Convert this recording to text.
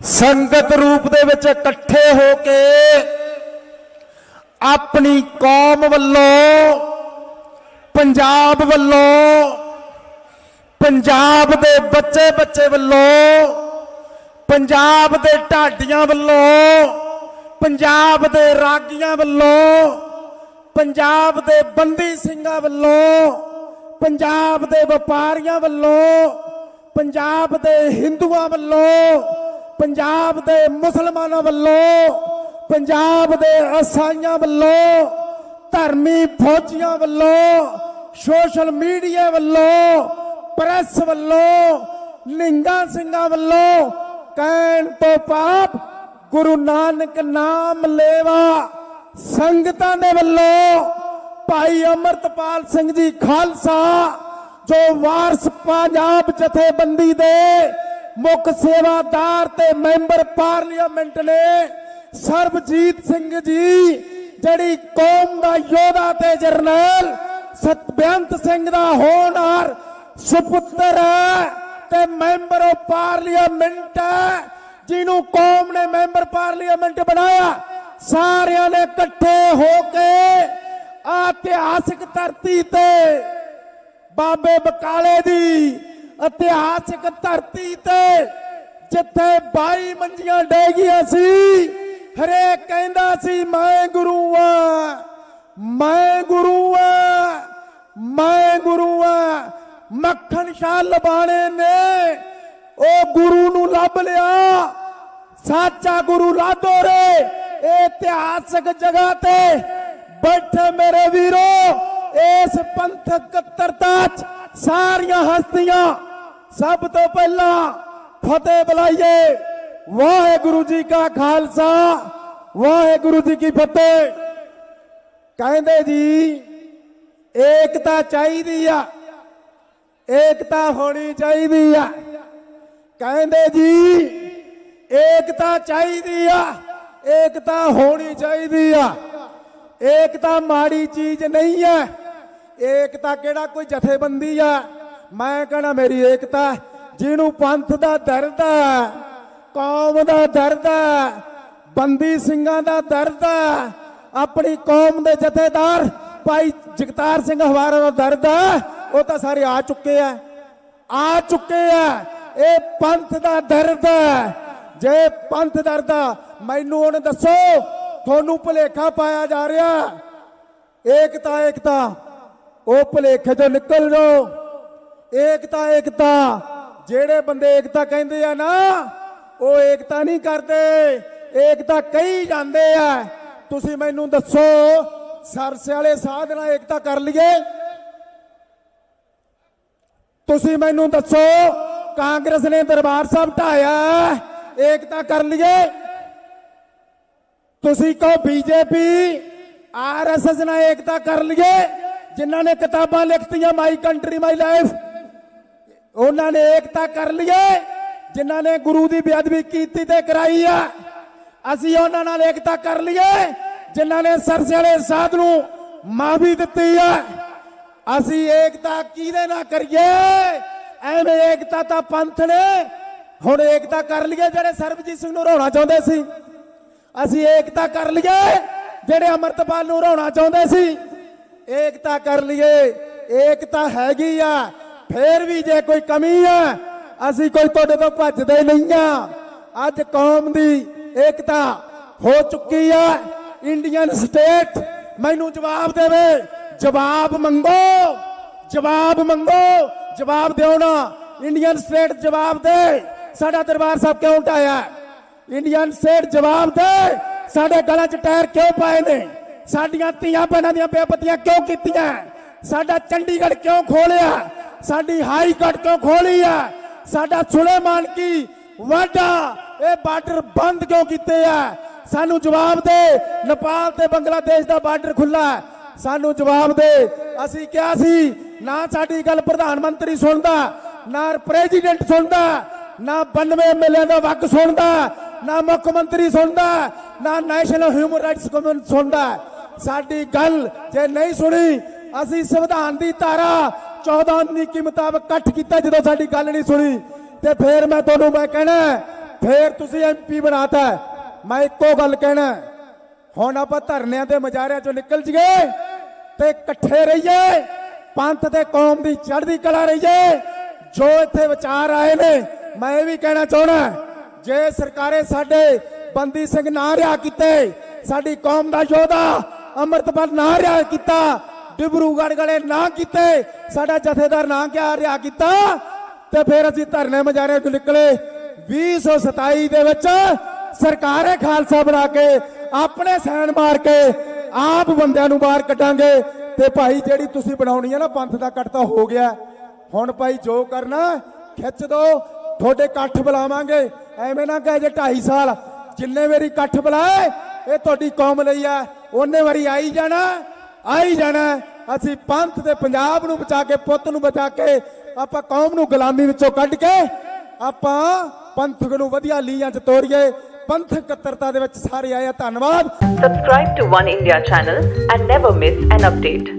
ਸੰਗਤ ਰੂਪ ਦੇ ਵਿੱਚ ਇਕੱਠੇ ਹੋ ਕੇ ਆਪਣੀ ਕੌਮ ਵੱਲੋਂ, ਪੰਜਾਬ ਵੱਲੋਂ, ਪੰਜਾਬ ਦੇ ਬੱਚੇ ਬੱਚੇ ਵੱਲੋਂ, ਪੰਜਾਬ ਦੇ ਢਾਡੀਆਂ ਵੱਲੋਂ, ਪੰਜਾਬ ਦੇ ਰਾਗੀਆਂ ਵੱਲੋਂ, ਪੰਜਾਬ ਦੇ ਬੰਦੀ ਸਿੰਘਾਂ ਵੱਲੋਂ, ਪੰਜਾਬ ਦੇ ਵਪਾਰੀਆਂ ਵੱਲੋਂ, ਪੰਜਾਬ ਦੇ ਹਿੰਦੂਆਂ ਵੱਲੋਂ ਪੰਜਾਬ ਦੇ ਮੁਸਲਮਾਨਾਂ ਵੱਲੋਂ, ਪੰਜਾਬ ਦੇ ਅਸਾਈਆਂ ਵੱਲੋਂ, ਧਰਮੀ ਫੌਜੀਆਂ ਵੱਲੋਂ, ਸੋਸ਼ਲ ਮੀਡੀਆ ਵੱਲੋਂ, ਪ੍ਰੈਸ ਵੱਲੋਂ, ਨਿੰਗਾ ਸਿੰਘਾਂ ਵੱਲੋਂ ਕਹਿਣ ਤੋਂ ਪਾਪ ਗੁਰੂ ਨਾਨਕ ਨਾਮ ਲੇਵਾ। ਸੰਗਤਾਂ ਦੇ ਵੱਲੋਂ ਭਾਈ ਅਮਰਤਪਾਲ ਸਿੰਘ ਜੀ ਖਾਲਸਾ, ਜੋ ਵਾਰਸ ਪੰਜਾਬ ਜਥੇਬੰਦੀ ਦੇ ਮੁੱਖ ਸੇਵਾਦਾਰ ਤੇ ਮੈਂਬਰ ਪਾਰਲੀਮੈਂਟ ਨੇ ਸਰਬਜੀਤ ਸਿੰਘ ਜੀ, ਜਿਹੜੀ ਕੌਮ ਦਾ ਯੋਧਾ ਤੇ ਜਰਨੈਲ ਸਤਬਿਆੰਤ ਸਿੰਘ ਦਾ ਹੋਣਹਾਰ ਸੁਪੁੱਤਰ ਹੈ ਤੇ ਮੈਂਬਰ ਆਫ ਪਾਰਲੀਮੈਂਟ ਹੈ, ਜਿਹਨੂੰ ਕੌਮ ਨੇ ਮੈਂਬਰ ਪਾਰਲੀਮੈਂਟ ਬਣਾਇਆ। ਸਾਰਿਆਂ ਨੇ ਇਕੱਠੇ ਹੋ ਕੇ ਆ ਇਤਿਹਾਸਿਕ ਧਰਤੀ ਤੇ ਬਾਬੇ ਬਕਾਲੇ ਦੀ ਇਤਿਹਾਸਿਕ ਧਰਤੀ ਤੇ ਜਿੱਥੇ 22 ਮੰਜੀਆਂ ਡੇਗੀਆਂ ਸੀ, ਹਰੇਕ ਕਹਿੰਦਾ ਸੀ, ਮੈਂ ਗੁਰੂ ਆ, ਮੈਂ ਗੁਰੂ ਆ, ਮੈਂ ਗੁਰੂ ਆ। ਮੱਖਣ ਸ਼ਾਹ ਲਬਾਣੇ ਨੇ, ਉਹ ਗੁਰੂ ਨੂੰ ਲੱਭ ਲਿਆ। ਸਾਚਾ ਗੁਰੂ ਲਾਦੋ ਰੇ, ਇਹ ਇਤਿਹਾਸਕ ਜਗ੍ਹਾ ਤੇ ਬੈਠੇ ਮੇਰੇ ਵੀਰੋ, ਇਸ ਪੰਥਕ ਕੱਤਰਤਾ ਚ ਸਾਰੀਆਂ ਹਸਤੀਆਂ ਸਭ ਤੋਂ ਪਹਿਲਾਂ ਫਤਿਹ ਬੁਲਾਈਏ। ਵਾਹਿਗੁਰੂ ਜੀ ਕਾ ਖਾਲਸਾ, ਵਾਹਿਗੁਰੂ ਜੀ ਕੀ ਫਤਿਹ। ਕਹਿੰਦੇ ਜੀ, ਏਕਤਾ ਚਾਹੀਦੀ ਆ, ਏਕਤਾ ਹੋਣੀ ਚਾਹੀਦੀ ਆ। ਕਹਿੰਦੇ ਜੀ, ਏਕਤਾ ਚਾਹੀਦੀ ਆ, ਏਕਤਾ ਹੋਣੀ ਚਾਹੀਦੀ ਆ। ਏਕਤਾ ਮਾੜੀ ਚੀਜ਼ ਨਹੀਂ ਹੈ ਏਕਤਾ ਕਿਹੜਾ ਕੋਈ ਜਥੇਬੰਦੀ ਆ? ਮੈਂ ਕਹਣਾ ਮੇਰੀ ਏਕਤਾ ਜਿਹਨੂੰ ਪੰਥ ਦਾ ਦਰਦ ਹੈ, ਕੌਮ ਦਾ ਦਰਦ ਹੈ, ਬੰਦੀ ਸਿੰਘਾਂ ਦਾ ਦਰਦ ਹੈ, ਆਪਣੀ ਕੌਮ ਦੇ ਜਥੇਦਾਰ ਭਾਈ ਜਗਤਾਰ ਸਿੰਘ ਹਵਾਰਾ ਦਾ ਦਰਦ ਹੈ, ਉਹ ਤਾਂ ਸਾਰੇ ਆ ਚੁੱਕੇ ਆ। ਆ ਚੁੱਕੇ ਆ। ਇਹ ਪੰਥ ਦਾ ਦਰਦ ਹੈ। ਜੇ ਪੰਥ ਦਰਦ ਆ, ਮੈਨੂੰ ਹੁਣ ਦੱਸੋ, ਤੁਹਾਨੂੰ ਭੁਲੇਖਾ ਪਾਇਆ ਜਾ ਰਿਹਾ। ਏਕਤਾ ਏਕਤਾ, ਉਹ ਭੁਲੇਖੇ ਤੋਂ ਨਿਕਲ ਜਾਓ। ਏਕਤਾ ਏਕਤਾ। ਜਿਹੜੇ ਬੰਦੇ ਏਕਤਾ ਕਹਿੰਦੇ ਆ ਨਾ, ਉਹ ਏਕਤਾ ਨਹੀਂ ਕਰਦੇ। ਏਕਤਾ ਕਹੀ ਜਾਂਦੇ ਆ। ਤੁਸੀਂ ਮੈਨੂੰ ਦੱਸੋ ਸਰਸੇ ਵਾਲੇ ਸਾਧ ਨਾਲ ਏਕਤਾ ਕਰ ਲਈਏ? ਤੁਸੀਂ ਮੈਨੂੰ ਦੱਸੋ, ਕਾਂਗਰਸ ਨੇ ਦਰਬਾਰ ਸਾਹਿਬ ਢਾਇਆ, ਏਕਤਾ ਕਰ ਲਈਏ? ਤੁਸੀਂ ਕਹੋ ਬੀਜੇਪੀ, ਆਰਐਸਐਸ ਨਾਲ ਏਕਤਾ ਕਰ ਲਈਏ? ਜਿਨ੍ਹਾਂ ਨੇ ਕਿਤਾਬਾਂ ਲਿਖਤੀਆਂ, ਮਾਈ ਕੰਟਰੀ, ਮਾਈ ਲਾਈਫ। ਉਹਨਾਂ ਨੇ ਏਕਤਾ ਕਰ ਲਈਏ, ਜਿਨ੍ਹਾਂ ਨੇ ਗੁਰੂ ਦੀ ਬੇਅਦਬੀ ਕੀਤੀ ਤੇ ਕਰਾਈ ਆ। ਅਸੀਂ ਉਹਨਾਂ ਨਾਲ ਏਕਤਾ ਕਰ ਲਈਏ, ਜਿਨ੍ਹਾਂ ਨੇ ਸਰਸੇ ਵਾਲੇ ਸਾਧ ਨੂੰ ਮਾਫੀ ਦਿੱਤੀ ਆ। ਅਸੀਂ ਏਕਤਾ ਕਿਹਦੇ ਨਾਲ ਕਰੀਏ? ਐਵੇਂ ਏਕਤਾ ਤਾਂ ਪੰਥ ਨੇ। ਹੁਣ ਏਕਤਾ ਕਰ ਲਈਏ ਜਿਹੜੇ ਸਰਬਜੀਤ ਸਿੰਘ ਨੂੰ ਰੋਣਾ ਚਾਹੁੰਦੇ ਸੀ। ਅਸੀਂ ਏਕਤਾ ਕਰ ਲਈਏ ਜਿਹੜੇ ਅਮਰਤਪਾਲ ਨੂੰ ਰੋਣਾ ਚਾਹੁੰਦੇ ਸੀ। ਏਕਤਾ ਕਰ ਲਈਏ। ਏਕਤਾ ਹੈਗੀ ਆ। ਫੇਰ ਵੀ ਜੇ ਕੋਈ ਕਮੀ ਹੈ, ਅਸੀਂ ਕੋਈ ਤੁਹਾਡੇ ਤੋਂ ਭੱਜਦੇ ਨਹੀਂ ਆ ਅੱਜ ਕੌਮ ਦੀ ਏਕਤਾ ਹੋ ਚੁੱਕੀ ਆ ਇੰਡੀਅਨ ਸਟੇਟ ਮੈਨੂੰ ਜਵਾਬ ਦੇਵੇ, ਜਵਾਬ ਮੰਗੋ ਜਵਾਬ ਮੰਗੋ, ਜਵਾਬ ਦਿਓ ਇੰਡੀਅਨ ਸਟੇਟ ਜਵਾਬ ਦੇ, ਸਾਡਾ ਦਰਬਾਰ ਸਾਹਿਬ ਕਿਉਂ ਢਾਇਆ? ਇੰਡੀਅਨ ਸਟੇਟ ਜਵਾਬ ਦੇ, ਸਾਡੇ ਗਲਾਂ 'ਚ ਟਾਇਰ ਕਿਉਂ ਪਾਏ ਨੇ? ਸਾਡੀਆਂ ਧੀਆਂ ਭੈਣਾਂ ਦੀਆਂ ਬੇਪਤੀਆਂ ਕਿਉਂ ਕੀਤੀਆਂ? ਸਾਡਾ ਚੰਡੀਗੜ੍ਹ ਕਿਉਂ ਖੋਲਿਆ ਸਾਡੀ ਹਾਈ ਕੋਰਟ ਕਿਉਂ ਖੋਲੀ ਆ। ਸਾਡਾ ਸੁਲੇਮਾਨ ਕੀ ਵਾਡਾ ਇਹ ਬਾਰਡਰ ਬੰਦ ਕਿਉਂ ਕੀਤੇ ਆ? ਸਾਨੂੰ ਜਵਾਬ ਦੇ, ਨੇਪਾਲ ਤੇ ਬੰਗਲਾਦੇਸ਼ ਦਾ ਬਾਰਡਰ ਖੁੱਲਾ ਸਾਨੂੰ ਜਵਾਬ ਦੇ। ਅਸੀਂ ਕਿਹਾ ਸੀ, ਨਾ ਸਾਡੀ ਗੱਲ ਪ੍ਰਧਾਨ ਮੰਤਰੀ ਸੁਣਦਾ, ਨਾ ਪ੍ਰੈਜ਼ੀਡੈਂਟ ਸੁਣਦਾ, ਨਾ 92 ਐਮਐਲਏ ਦਾ ਵਕ ਸੁਣਦਾ, ਨਾ ਮੁੱਖ ਮੰਤਰੀ ਸੁਣਦਾ, ਨਾ ਨੈਸ਼ਨਲ ਹਿਊਮਨ ਰਾਈਟਸ ਕਮਿਸ਼ਨ ਸੁਣਦਾ। ਸਾਡੀ ਗੱਲ ਜੇ ਨਹੀਂ ਸੁਣੀ, ਅਸੀਂ ਸੰਵਿਧਾਨ ਦੀ ਧਾਰਾ 14 19 ਮੁਤਾਬਕ ਇਕੱਠ ਕੀਤਾ ਜਦੋਂ ਸਾਡੀ ਗੱਲ ਨਹੀਂ ਸੁਣੀ, ਤੇ ਫੇਰ ਮੈਂ ਤੁਹਾਨੂੰ ਮੈਂ ਕਹਿਣਾ ਫੇਰ ਤੁਸੀਂ ਐਮਪੀ ਬਣਾਤਾ ਮੈਂ ਇੱਕੋ ਗੱਲ ਕਹਿਣਾ ਹੁਣ ਆਪਾਂ ਧਰਨਿਆਂ ਤੇ ਮਜਾਰਿਆਂ ਚੋਂ ਨਿਕਲ ਜੀਏ ਤੇ ਇਕੱਠੇ ਰਹੀਏ, ਪੰਥ ਤੇ ਕੌਮ ਦੀ ਚੜ੍ਹਦੀ ਕਲਾ ਰਹੀਏ। ਜੋ ਇੱਥੇ ਵਿਚਾਰ ਆਏ ਨੇ, ਮੈਂ ਇਹ ਵੀ ਕਹਿਣਾ ਚਾਹਣਾ ਜੇ ਸਰਕਾਰੇ ਸਾਡੇ ਬੰਦੀ ਸਿੰਘ ਨਾ ਰਿਹਾ ਕੀਤੇ, ਸਾਡੀ ਕੌਮ ਦਾ ਯੋਧਾ ਅੰਮ੍ਰਿਤਪਾਲ ਨਾ ਰਿਹਾ ਕੀਤਾ ਡਿਬਰੂਗੜ੍ਹ ਵਾਲੇ ਨਾ ਕੀਤੇ, ਸਾਡਾ ਜਥੇਦਾਰ ਨਾ ਕਿਹਾ ਰਿਹਾ ਕੀਤਾ, ਤੇ ਫਿਰ ਅਸੀਂ ਧਰਨੇ ਮਜਾਰਿਆਂ ਤੋਂ ਨਿਕਲੇ। 2027 ਦੇ ਵਿੱਚ ਸਰਕਾਰੇ ਖਾਲਸਾ ਬਣਾ ਕੇ, ਆਪਣੇ ਸੈਨ ਮਾਰ ਕੇ, ਆਪ ਬੰਦਿਆਂ ਨੂੰ ਬਾਹਰ ਕੱਢਾਂਗੇ। ਤੇ ਭਾਈ ਜਿਹੜੀ ਤੁਸੀਂ ਬਣਾਉਣੀ ਹੈ ਨਾ, ਪੰਥ ਦਾ ਕੱਟ ਤਾਂ ਹੋ ਗਿਆ। ਹੁਣ ਭਾਈ ਜੋ ਕਰਨਾ, ਖਿੱਚ ਦੋ, ਤੁਹਾਡੇ ਇਕੱਠ ਬੁਲਾਵਾਂਗੇ। ਐਵੇਂ ਨਾ ਕਹੇ ਜੇ 2.5 ਸਾਲ ਜਿੰਨੇ ਵਾਰੀ ਇਕੱਠ ਬੁਲਾਏ, ਇਹ ਤੁਹਾਡੀ ਕੌਮ ਲਈ ਆ। ਉਹਨੇ ਵਾਰੀ ਆਈ ਜਾਣਾ ਆਈ ਜਾਣਾ ਅਸੀਂ ਪੰਥ ਤੇ ਪੰਜਾਬ ਨੂੰ ਬਚਾ ਕੇ, ਪੁੱਤ ਨੂੰ ਬਚਾ ਕੇ, ਆਪਾਂ ਕੌਮ ਨੂੰ ਗੁਲਾਮੀ ਵਿੱਚੋਂ ਕੱਢ ਕੇ, ਆਪਾਂ ਪੰਥਕ ਨੂੰ ਵਧੀਆ ਲੀਆਂ ਚ ਤੋਰੀਏ। ਪੰਥਕ ਕੱਤਰਤਾ ਦੇ ਵਿੱਚ ਸਾਰੇ ਆਏ ਆ। ਧੰਨਵਾਦ। Subscribe to One India channel and never miss an update.